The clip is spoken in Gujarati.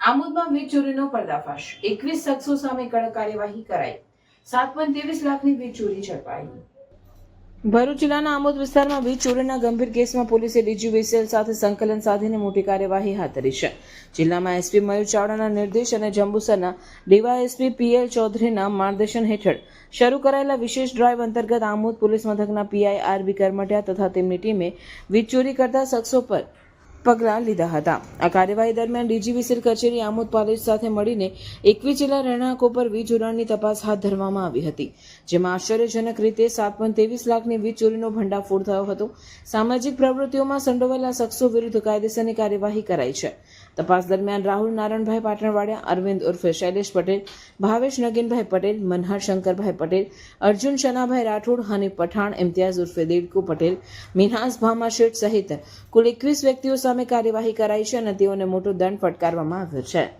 આમોદમાં વીજ ચોરીનો પર્દાફાશ. એકવીસ શખ્સો સામે કડક કાર્યવાહી કરાઈ. સાત પોઈન્ટ ત્રેવીસ લાખની વીજ ચોરી ઝડપાઈ. ભરૂચ જિલ્લાના આમોદ વિસ્તારમાં વીજ ચોરીના ગંભીર કેસમાં પોલીસે ડીજીવીસીએલ સાથે સંકલન સાધીને મોટી કાર્યવાહી હાથ ધરી છે. જિલ્લામાં એસપી મયુર ચાવડાના નિર્દેશ અને જંબુસરના ડીવાયએસપી પીએલ ચૌધરીના માર્ગદર્શન હેઠળ શરૂ કરાયેલા વિશેષ ડ્રાઈવ અંતર્ગત આમોદ પોલીસ મથકના પીઆઈ આરબી કરમટિયા તથા તેમની ટીમે વીજ ચોરી કરતા શખ્સો પર પગલાં લીધા હતા. આ કાર્યવાહી દરમિયાન ડીજીવીસીએલ કચેરી આમોદ પાલેજ સાથે મળીને એકવીસ જિલ્લા રહેણાંકો પર વીજ ઉડાણની તપાસ હાથ ધરવામાં આવી હતી, જેમાં આશ્ચર્યજનક રીતે સાત પોઈન્ટ ત્રેવીસ લાખની વીજ ચોરીનો ભંડાફોડ થયો હતો. સામાજિક પ્રવૃત્તિઓમાં સંડોવાયેલા શખ્સો વિરુદ્ધ કાયદેસરની કાર્યવાહી કરાઈ છે. તપાસ દરમિયાન રાહુલ નારાયણભાઈ પાટણવાડિયા, અરવિંદ ઉર્ફે શૈલેષ પટેલ, ભાવેશ નગીનભાઈ પટેલ, મનહર શંકરભાઈ પટેલ, અર્જુન શનાભાઈ રાઠોડ હની પઠાણ, ઇમ્તિયાઝ ઉર્ફે દેડકુ પટેલ, મિનહાસ ભામા શેઠ સહિત કુલ એકવીસ વ્યક્તિઓ સામે કાર્યવાહી કરાઈ છે અને તેઓને મોટો દંડ ફટકારવામાં આવ્યો છે.